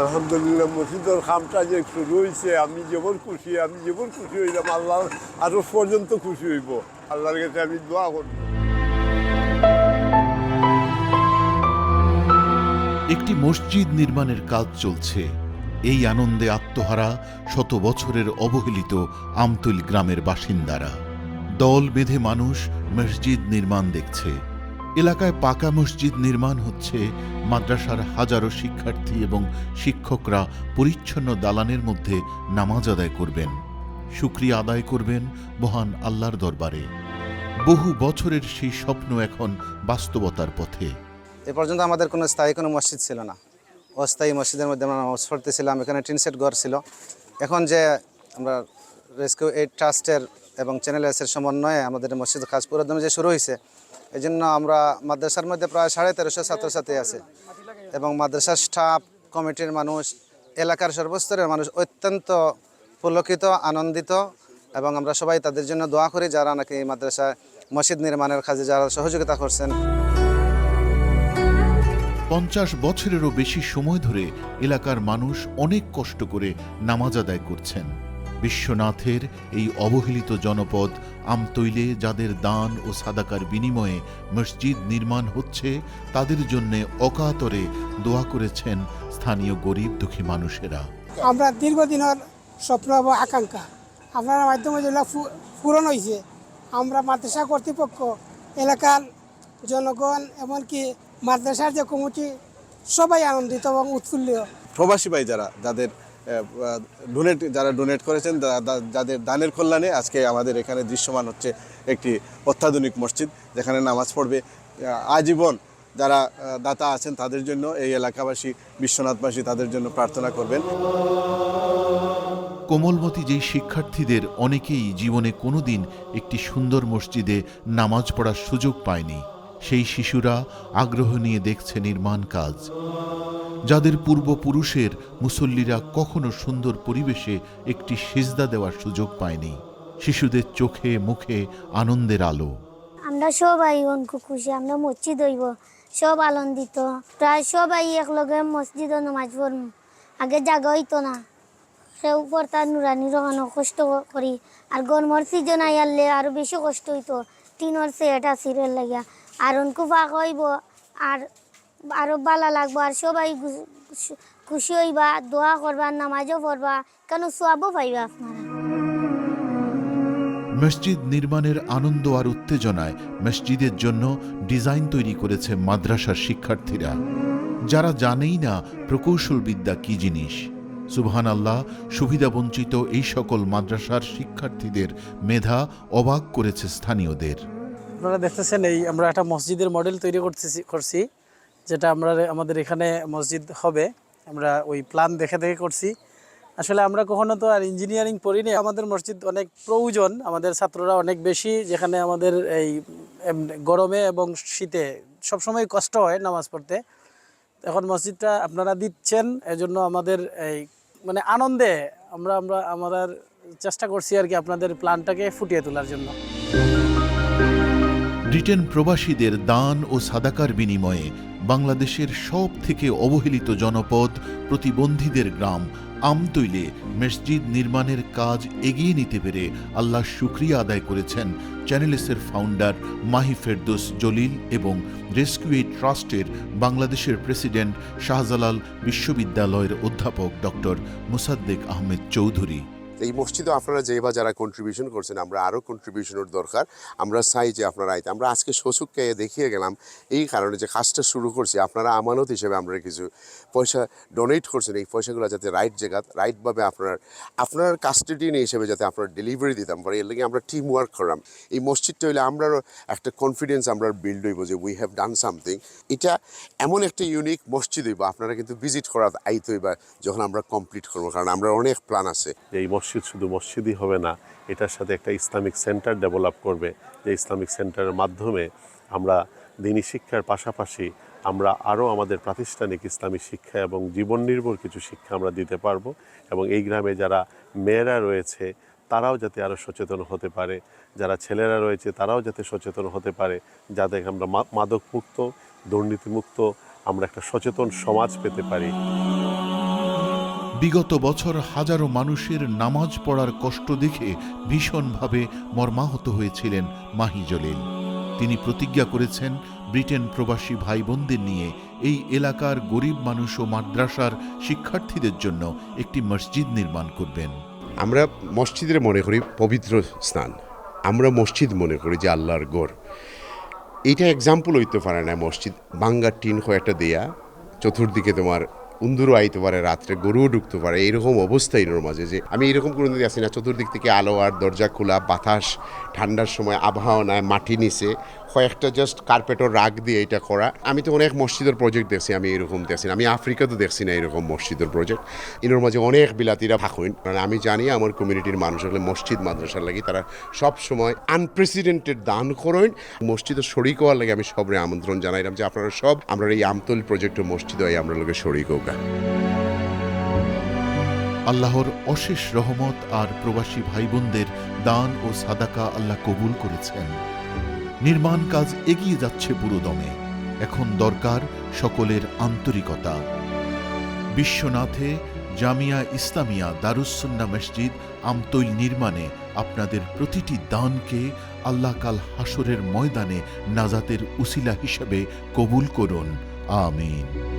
আলহামদুলিল্লাহ, মসজিদের খামটা যে শুরু হয়েছে আমি যেমন খুশি, আমি যেমন খুশি হইলাম, আল্লাহ আরও পর্যন্ত খুশি হইব। আল্লাহর কাছে আমি দোয়া করব। একটি মসজিদ নির্মাণের কাজ চলছে। এই আনন্দে আত্মহারা শত বছরের অবহেলিত আমতুল গ্রামের বাসিন্দারা। দল বেঁধে মানুষ মসজিদ নির্মাণ দেখছে। এলাকায় পাকা মসজিদ নির্মাণ হচ্ছে, মাদ্রাসার হাজারো শিক্ষার্থী এবং শিক্ষকরা পরিচ্ছন্ন দালানের মধ্যে নামাজ আদায় করবেন। শুক্রিয়া আদায় করবেন মহান আল্লাহর দরবারে। বহু বছরের সেই স্বপ্ন এখন বাস্তবতার পথে। এ পর্যন্ত আমাদের কোনো স্থায়ী কোনো মসজিদ ছিল না। অস্থায়ী মসজিদের মধ্যে আমরা নামাজ পড়তেছিলাম, এখানে টিনসেট ঘর ছিল। এখন যে আমরা রেস্কিউ এইড ট্রাস্টের এবং চ্যানেল এসের সমন্বয়ে আমাদের মসজিদ কাজ পুরোদমে যে শুরু হয়েছে এই জন্য আমরা মাদ্রাসার মধ্যে প্রায় সাড়ে তেরোশো ছাত্রছাত্রী আছে। এবং মাদ্রাসার স্টাফ কমিটির মানুষ, এলাকার সর্বস্তরের মানুষ অত্যন্ত পুলকিত, আনন্দিত এবং আমরা সবাই তাদের জন্য দোয়া করি যারা নাকি মাদ্রাসায় মসজিদ নির্মাণের কাজে যারা সহযোগিতা করছেন। পঞ্চাশ বছরেরও বেশি সময় ধরে এলাকার মানুষ অনেক কষ্ট করে নামাজ আদায় করছেন। বিশ্বনাথের এই অবহেলিত জনপদ আমতৈলে যাদের দান ও সাদাকার বিনিময়ে মসজিদ নির্মাণ হচ্ছে তাদের জন্য অকাতরে দোয়া করেছেন স্থানীয় গরিব দুঃখী মানুষেরা। আমরা দীর্ঘদিনের স্বপ্ন এবং আকাঙ্ক্ষা। আপনার মাধ্যমে যেগুলো পূরণ হয়েছে আমরা মাদ্রাসা কর্তৃপক্ষ এলাকার জনগণ এমনকি মাদ্রাসার যে কমিটি সবাই আনন্দিত এবং উৎফুল্ল প্রবাসী ভাই যারা যাদের ডোনেট যারা ডোনেট করেছেন যাদের দানের কল্যাণে আজকে আমাদের এখানে দৃশ্যমান হচ্ছে একটি অত্যাধুনিক মসজিদ, যেখানে নামাজ পড়বে। আজীবন যারা দাতা আছেন তাদের জন্য এই এলাকাবাসী, বিশ্বনাথবাসী তাদের জন্য প্রার্থনা করবেন। কোমলমতি যেই শিক্ষার্থীদের অনেকেই জীবনে কোনোদিন একটি সুন্দর মসজিদে নামাজ পড়ার সুযোগ পায়নি। সেই শিশুরা আগ্রহ নিয়ে দেখছে নির্মাণ কাজ। যাদের পূর্বপুরুষের মুসল্লিরা কখনো সুন্দর পরিবেশে একটি সেজদা দেওয়ার সুযোগ পায়নি। শিশুদের চোখে, মুখে আনন্দের আলো। আমরা সবাই অনেক খুশি, আমরা মসজিদ হইব, সব আনন্দিত। প্রায় সবাই একলগে মসজিদ নামাজ পড়ম। আগে জাগা হইতো না। সে উপর তার নুরানি রহানো কষ্ট করি। আর গরমর সিজন আইয়ালে আরও বেশি কষ্ট হইতো। টিনর সেটা সিরের লাগিয়া। আর অনকু ফাঁক হইব আর, আরও ভালো লাগবো, আর সবাই খুশি হইবা, দোয়া করবা, নামাজও পড়বা, কেন সোয়াবও পাইবা আপনারা? মসজিদ নির্মাণের আনন্দ আর উত্তেজনায় মসজিদের জন্য ডিজাইন তৈরি করেছে মাদ্রাসার শিক্ষার্থীরা। যারা জানেই না প্রকৌশল বিদ্যা কি জিনিস সুবহান আল্লাহ সুবিধাবঞ্চিত এই সকল মাদ্রাসার শিক্ষার্থীদের মেধা অবাক করেছে স্থানীয়দের। আপনারা দেখতেছেন এই আমরা একটা মসজিদের মডেল তৈরি করতেছি, করছি, যেটা আমরা, আমাদের এখানে মসজিদ হবে। আমরা ওই প্ল্যান দেখে দেখে করছি। আসলে আমরা কখনো তো আর ইঞ্জিনিয়ারিং পড়িনি। আমাদের মসজিদ অনেক প্রয়োজন। আমাদের ছাত্ররা অনেক বেশি, যেখানে আমাদের এই গরমে এবং শীতে সবসময় কষ্ট হয় নামাজ পড়তে। এখন মসজিদটা আপনারা দিচ্ছেন, এজন্য আমাদের এই মানে আনন্দে আমরা আমরা আমাদের চেষ্টা করছি আর কি আপনাদের প্ল্যানটাকে ফুটিয়ে তোলার জন্য। ব্রিটেন প্রবাসীদের দান ও সাদাকার বিনিময়ে বাংলাদেশের সব থেকে অবহেলিত জনপদ প্রতিবন্ধীদের গ্রাম আমতৈলে মসজিদ নির্মাণের কাজ এগিয়ে নিতে পেরে আল্লাহ শুক্রিয়া আদায় করেছেন চ্যানেলেসের ফাউন্ডার মাহি ফেরদোস জলিল এবং রেস্কিউ ট্রাস্টের বাংলাদেশের প্রেসিডেন্ট শাহজালাল বিশ্ববিদ্যালয়ের অধ্যাপক ডক্টর মুসাদ্দেক আহমেদ চৌধুরী। এই মসজিদে আপনারা যে বা যারা কন্ট্রিবিউশন করছেন, আমরা আরও কন্ট্রিবিউশনের দরকার। আমরা চাই যে আপনারা আইতে। আমরা আজকে শ্বশুরকে দেখিয়ে গেলাম এই কারণে যে কাজটা শুরু করছি। আপনারা আমানত হিসেবে আমরা কিছু পয়সা ডোনেট করছেন। এই পয়সাগুলো যাতে রাইট জায়গা রাইটভাবে আপনার আপনার কাস্টডিয়ান হিসেবে যাতে আপনার ডেলিভারি দিতাম পারি। এর লাগে আমরা টিম ওয়ার্ক করলাম। এই মসজিদটা হইলে আমরারও একটা কনফিডেন্স আমরা বিল্ড হইব যে উই হ্যাভ ডান সামথিং এটা এমন একটা ইউনিক মসজিদ হইব। আপনারা কিন্তু ভিজিট করা আইতে হইবা যখন আমরা কমপ্লিট করব। কারণ আমরা অনেক প্ল্যান আছে। এই মসজিদ শুধু মসজিদই হবে না, এটার সাথে একটা ইসলামিক সেন্টার ডেভেলপ করবে। যে ইসলামিক সেন্টারের মাধ্যমে আমরা দিনী শিক্ষার পাশাপাশি আমরা আরও আমাদের প্রাতিষ্ঠানিক ইসলামী শিক্ষা এবং জীবন নির্ভর কিছু শিক্ষা আমরা দিতে পারব এবং এই গ্রামে যারা মেয়েরা রয়েছে, তারাও যাতে আরও সচেতন হতে পারে। যারা ছেলেরা রয়েছে, তারাও যাতে সচেতন হতে পারে। যাতে আমরা মাদকমুক্ত, দুর্নীতিমুক্ত, আমরা একটা সচেতন সমাজ পেতে পারি। বিগত বছর হাজারো মানুষের নামাজ পড়ার কষ্ট দেখে ভীষণভাবে মর্মাহত হয়েছিলেন মাহি জলিল। তিনি প্রতিজ্ঞা করেছেন, ব্রিটেন প্রবাসী ভাই বোনদের নিয়ে এই এলাকার গরিব মানুষ ও মাদ্রাসার শিক্ষার্থীদের জন্য একটি মসজিদ নির্মাণ করবেন। আমরা মসজিদের মনে করি পবিত্র স্থান। আমরা মসজিদ মনে করি যে আল্লাহর গড় এইটা এক্সাম্পল হইতে পারে না মসজিদ। বাঙ্গার টিন কয়েকটা দেয়া, চতুর্দিকে তোমার উন্দুরও আইতে পারে, রাত্রে গরুও ঢুকতে পারে, এইরকম অবস্থা এর মাঝে যে আমি এরকম কোনো দিন আসি না চতুর্দিক থেকে আলো আর দরজা খোলা, বাতাস ঠান্ডার সময় আবহাওয়া নাই, মাটি নিচে, কয়েকটা জাস্ট কার্পেটর রাগ দিয়ে এটা করা। আমি তো অনেক মসজিদের প্রজেক্ট দেখছি, আমি এরকম দেখছি আমি আফ্রিকাতে দেখছি না এরকম মসজিদের প্রজেক্ট এর মাঝে অনেক বিলাতিরা থাকুন, কারণ আমি জানি আমার কমিউনিটির মানুষ হলে মসজিদ, মাদ্রাসার লাগে, তারা সব সময় আনপ্রেসিডেন্টেড দান করেন। মসজিদের শরিক হওয়ার লাগে আমি সবরে আমন্ত্রণ জানাইলাম যে আপনারা সব, আমরা এই আমতল প্রজেক্ট মসজিদ হয় আমরা লোকে শরিক হোক আল্লাহর অশেষ রহমত আর প্রবাসী ভাই বোনদের দান ও সাদাকা আল্লাহ কবুল করেছেন। নির্মাণ কাজ এগিয়ে যাচ্ছে পুরোদমে। এখন দরকার সকলের আন্তরিকতা। বিশ্বনাথে জামিয়া ইসলামিয়া দারুসুন্না মসজিদ আমতৈল নির্মাণে আপনাদের প্রতিটি দানকে আল্লাহ কাল হাসরের ময়দানে নাজাতের উসিলা হিসেবে কবুল করুন। আমিন।